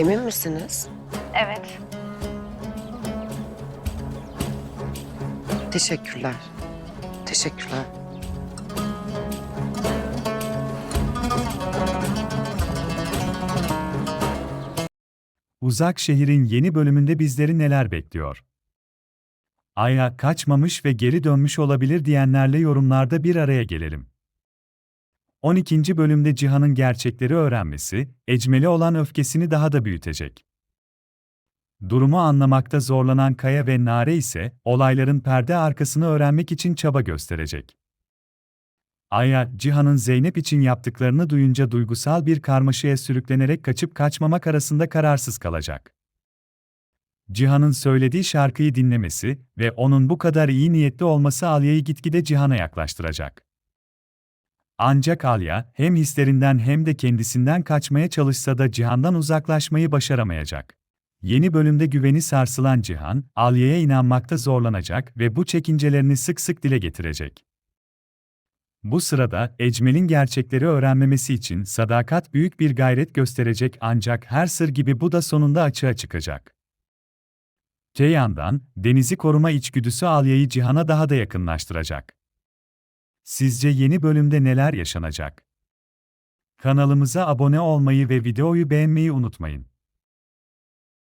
Emin misiniz? Evet. Teşekkürler. Teşekkürler. Uzak Şehir'in yeni bölümünde bizleri neler bekliyor? Aya kaçmamış ve geri dönmüş olabilir diyenlerle yorumlarda bir araya gelelim. 12. bölümde Cihan'ın gerçekleri öğrenmesi, Ecmel'e olan öfkesini daha da büyütecek. Durumu anlamakta zorlanan Kaya ve Nare ise olayların perde arkasını öğrenmek için çaba gösterecek. Aya, Cihan'ın Zeynep için yaptıklarını duyunca duygusal bir karmaşaya sürüklenerek kaçıp kaçmamak arasında kararsız kalacak. Cihan'ın söylediği şarkıyı dinlemesi ve onun bu kadar iyi niyetli olması Alya'yı gitgide Cihan'a yaklaştıracak. Ancak Alya, hem hislerinden hem de kendisinden kaçmaya çalışsa da Cihan'dan uzaklaşmayı başaramayacak. Yeni bölümde güveni sarsılan Cihan, Alya'ya inanmakta zorlanacak ve bu çekincelerini sık sık dile getirecek. Bu sırada Ecmel'in gerçekleri öğrenmemesi için Sadakat büyük bir gayret gösterecek ancak her sır gibi bu da sonunda açığa çıkacak. Te yandan, denizi koruma içgüdüsü Alya'yı Cihan'a daha da yakınlaştıracak. Sizce yeni bölümde neler yaşanacak? Kanalımıza abone olmayı ve videoyu beğenmeyi unutmayın.